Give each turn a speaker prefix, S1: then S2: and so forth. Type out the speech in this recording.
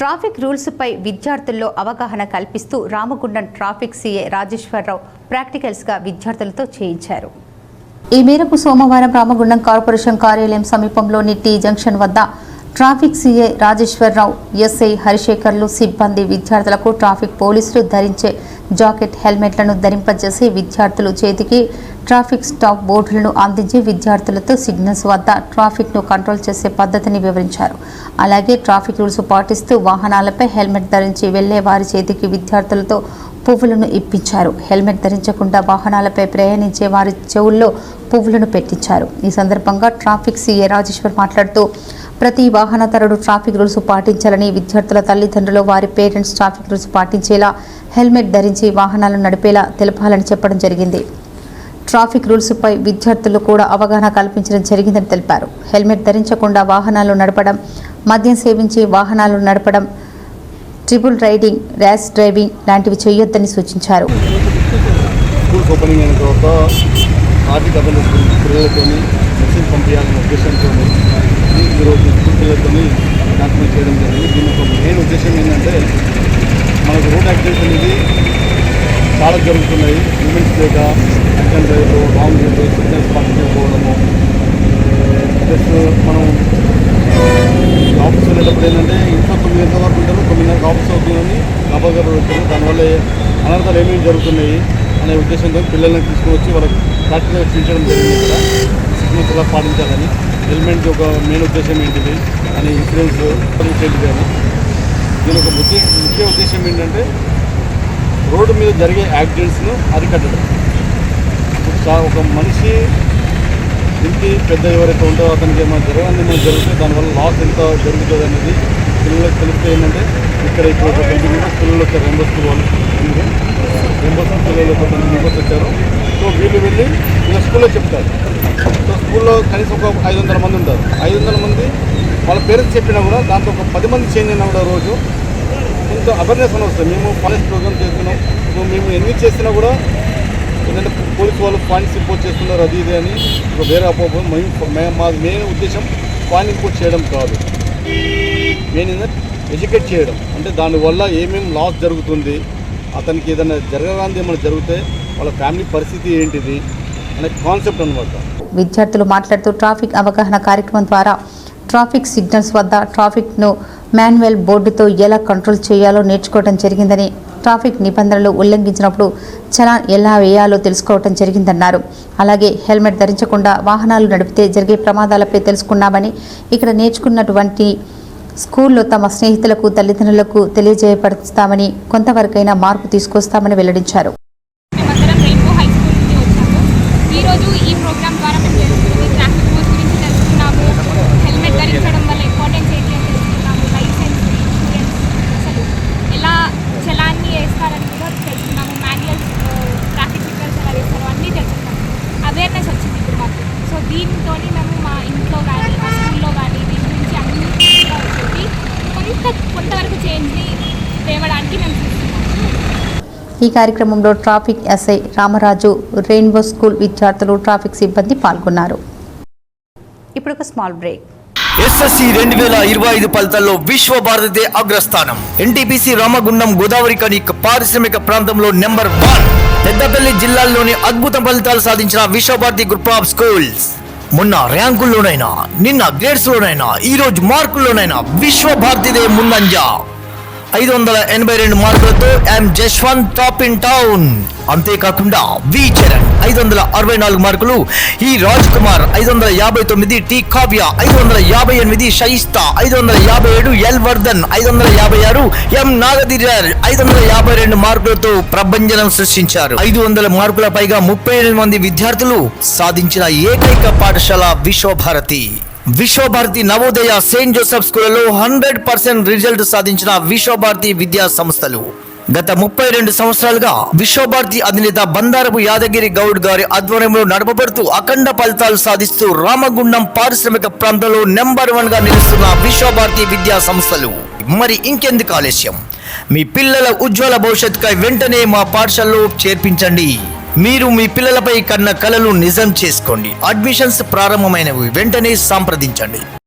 S1: Traffic రూల్స్పై విద్యార్థుల్లో అవగాహన కల్పిస్తూ రామగుండం ట్రాఫిక్ సీఏ రాజేశ్వరరావు ప్రాక్టికల్స్గా విద్యార్థులతో చేయించారు. ఈ మేరకు సోమవారం రామగుండం కార్పొరేషన్ కార్యాలయం సమీపంలోని టీ జంక్షన్ వద్ద ట్రాఫిక్ సీఏ రాజేశ్వరరావు ఎస్ఐ హరిశేఖర్లు సిబ్బంది విద్యార్థులకు ట్రాఫిక్ పోలీసులు ధరించే జాకెట్ హెల్మెట్లను ధరింపజేసి విద్యార్థులు చేతికి ట్రాఫిక్ స్టాప్ బోర్డులను అందించి విద్యార్థులతో సిగ్నల్స్ వద్ద ట్రాఫిక్ను కంట్రోల్ చేసే పద్ధతిని వివరించారు. అలాగే ట్రాఫిక్ రూల్స్ పాటిస్తూ వాహనాలపై హెల్మెట్ ధరించి వెళ్ళే వారి చేతికి విద్యార్థులతో పువ్వులను ఇప్పించారు. హెల్మెట్ ధరించకుండా వాహనాలపై ప్రయాణించే వారి చెవుల్లో పువ్వులను పెట్టించారు. ఈ సందర్భంగా ట్రాఫిక్ సీఏ రాజేశ్వర్ మాట్లాడుతూ ప్రతి వాహనదారుడు ట్రాఫిక్ రూల్స్ పాటించాలని విద్యార్థుల తల్లిదండ్రులు వారి పేరెంట్స్ ట్రాఫిక్ రూల్స్ పాటించేలా హెల్మెట్ ధరించి వాహనాలను నడిపేలా తెలపాలని చెప్పడం జరిగింది. ట్రాఫిక్ రూల్స్పై విద్యార్థులు కూడా అవగాహన కల్పించడం జరిగిందని తెలిపారు. హెల్మెట్ ధరించకుండా వాహనాలు నడపడం మద్యం సేవించి వాహనాలు నడపడం ట్రిపుల్ రైడింగ్ ర్యాష్ డ్రైవింగ్ లాంటివి చేయొద్దని సూచించారు.
S2: మనకు రోడ్ యాక్సిడెంట్ అనేది చాలా జరుగుతున్నాయి. మూమెంట్స్ లేక యాక్సిడెంట్ డ్రైవర్లు రాంగ్ రేటు పార్టీ చేసుకోవడము ప్లస్ మనం uh, ఆఫీస్ వెళ్ళేటప్పుడు ఏంటంటే ఇంట్లో తొమ్మిది గంటల వరకు ఉంటారు తొమ్మిదిన్నరకు ఆఫీస్ అవుతుందని గబగబా వెళ్తారు దానివల్ల అనర్థాలు ఏమేమి జరుగుతున్నాయి అనే ఉద్దేశంతో పిల్లల్ని తీసుకువచ్చి వాళ్ళకి ప్రాక్టికల్గా చూపించడం జరిగింది ఇక్కడ. సిగ్నల్స్ ఎలా పాటించాలని. హెల్మెట్ ఒక మెయిన్ ఉద్దేశం ఏంటిది అని ఇన్సూరెన్స్ ఏంటిది దీని ఒక ముఖ్య ముఖ్య ఉద్దేశం ఏంటంటే రోడ్డు మీద జరిగే యాక్సిడెంట్స్ను అరికట్టడం. ఒక మనిషి ఇంటి పెద్ద ఎవరైతే ఉంటారో అతనికి ఏమైనా జరగాలని ఏమైనా జరిగితే దానివల్ల లాస్ ఎంత జరుగుతుంది అనేది పిల్లలకు తెలిస్తే ఏంటంటే ఇక్కడ ఇప్పుడు ఒక ట్వంటీ మెంబర్స్ పిల్లలు వచ్చారు రెంబోస్ వాళ్ళు. రెంబోస్ పిల్లలు ఒక ట్వంటీ మెంబర్స్ వచ్చారు. సో వీళ్ళు వెళ్ళి ఇలా స్కూల్లో చెప్తారు. సో స్కూల్లో కనీసం ఒక ఐదు వందల మంది ఉంటారు. ఐదు వందల మంది వాళ్ళ పేరెంట్స్ చెప్పినా కూడా దాంతో ఒక పది మంది చేంజ్ అయినా కూడా రోజు కొంత అవేర్నెస్ అని వస్తుంది. మేము ఫారెస్ట్ ప్రోగ్రామ్ చేస్తున్నాం. మేము ఎన్ని చేసినా కూడా ఏంటంటే పోలీసు వాళ్ళు పాయింట్స్ ఇంపోర్ట్ చేస్తున్నారు అది ఇది అని ఒక వేరే అపోహం. మేము మా మెయిన్ ఉద్దేశం పాయింట్ ఇంపోర్ట్ చేయడం కాదు. మెయిన్ ఏంటంటే ఎడ్యుకేట్ చేయడం. అంటే దానివల్ల ఏమేమి లాస్ జరుగుతుంది అతనికి ఏదైనా జరగరాంది ఏమైనా జరిగితే వాళ్ళ ఫ్యామిలీ పరిస్థితి ఏంటిది అనే కాన్సెప్ట్ అనమాట
S1: విద్యార్థులు మాట్లాడుతూ ట్రాఫిక్ అవగాహన కార్యక్రమం ద్వారా ట్రాఫిక్ సిగ్నల్స్ వద్ద ట్రాఫిక్ను మాన్యువల్ బోర్డుతో ఎలా కంట్రోల్ చేయాలో నేర్చుకోవడం జరిగిందని ట్రాఫిక్ నిబంధనలు ఉల్లంఘించినప్పుడు చలాన్ ఎలా వేయాలో తెలుసుకోవటం జరిగిందన్నారు. అలాగే హెల్మెట్ ధరించకుండా వాహనాలు నడిపితే జరిగే ప్రమాదాలపై తెలుసుకున్నామని ఇక్కడ నేర్చుకున్నటువంటి స్కూల్లో తమ స్నేహితులకు తల్లిదండ్రులకు తెలియజేయపరుస్తామని కొంతవరకైనా మార్పు తీసుకొస్తామని వెల్లడించారు
S3: మేమందరం రెయిన్బో హై స్కూల్ నుండి వచ్చాము ఈరోజు ఈ ప్రోగ్రామ్ ద్వారా మేము తెలుసుకుంది ట్రాఫిక్ రూల్స్ గురించి తెలుసుకున్నాము హెల్మెట్ ధరించడం వల్ల ఇంపార్టెన్స్ ఏంటి అని తెలుసుకున్నాము లైసెన్స్ ఇన్సూరెన్స్ అసలు ఎలా చలాన్ని వేస్తారని కూడా తెలుసుకున్నాము మాన్యువల్స్ ట్రాఫిక్ సిగ్నల్స్ ఎలా వేస్తారో అన్నీ తెలుసుకున్నాము అవేర్నెస్ వచ్చింది ఇప్పుడు మాకు సో దీంతో మేము మా ఇంట్లో కానీ మా స్కూల్లో కానీ దీని గురించి అన్ని చెప్పి కొంత కొంతవరకు చేంజ్ని తేవడానికి మేము చూస్తున్నాము.
S1: ఈ కార్యక్రమంలో traffic SI Ramaraju rainbow school విద్యార్థులు ట్రాఫిక్ సిబ్బంది పాల్గొన్నారు. ఇప్పుడు ఒక స్మాల్ బ్రేక్.
S4: ఎస్ఎస్సి రెండు వేల ఇరవై ఐదు ఫలితాల్లో విశ్వ భారతే అగ్రస్థానం. ఎన్టీపీసీ రామగుండం గోదావరి కని పారిశ్రామిక ప్రాంతంలో నెంబర్ వన్. పెద్దపల్లి జిల్లాల్లోని అద్భుత ఫలితాలు సాధించిన విశ్వభారతి గ్రూప్ ఆఫ్ స్కూల్స్. మొన్న ర్యాంకుల్లోనైనా నిన్న గ్రేడ్స్ లోనైనా ఈ రోజు మార్కుల్లోనైనా విశ్వ భారతిదే ముందంజ. ఐదు వందల ఎనభై రెండు మార్కులతో M Jaswanth top in town అంతేకాకుండా వి చరణ్ ఐదు వందల అరవై నాలుగు మార్కులు. ఈ రాజ్ కుమార్ ఐదు వందల యాభై తొమ్మిది. టి కావ్య ఐదు వందల యాభై ఎనిమిది. షైస్తా ఐదు వందల యాభై ఏడు. ఎల్ వర్ధన్ ఐదు వందల యాభై ఆరు. ఎం నాగధీరర్ ఐదు వందల యాభై రెండు మార్కులతో ప్రభంజనం సృష్టించారు. ఐదు వందల మార్కుల పైగా ముప్పై ఎనిమిది మంది విద్యార్థులు సాధించిన ఏకైక పాఠశాల విశ్వభారతి. విశ్వభారతి నవోదయ సెయింట్ జోసెఫ్ స్కూళ్ళలో హండ్రెడ్ పర్సెంట్ రిజల్ట్ సాధించిన విశ్వభారతి విద్యా సంస్థలు. గత ముప్పై రెండు సంవత్సరాలుగా విశ్వభారతి అధినేత బందారపు యాదగిరి గౌడ్ గారి ఆధ్వర్యంలో నడపబడుతూ అఖండ ఫలితాలు సాధిస్తూ రామగుండం పారిశ్రామిక ప్రాంతంలో నెంబర్ వన్గా నిలుస్తున్న విశ్వభారతి విద్యా సంస్థలు. మరి ఇంకెందుకు ఆలస్యం? మీ పిల్లల ఉజ్వల భవిష్యత్తుకై వెంటనే మా పాఠశాలలో చేర్పించండి. మీరు మీ పిల్లలపై కన్న కలలు నిజం చేసుకోండి. అడ్మిషన్స్ ప్రారంభమైనవి. వెంటనే సంప్రదించండి.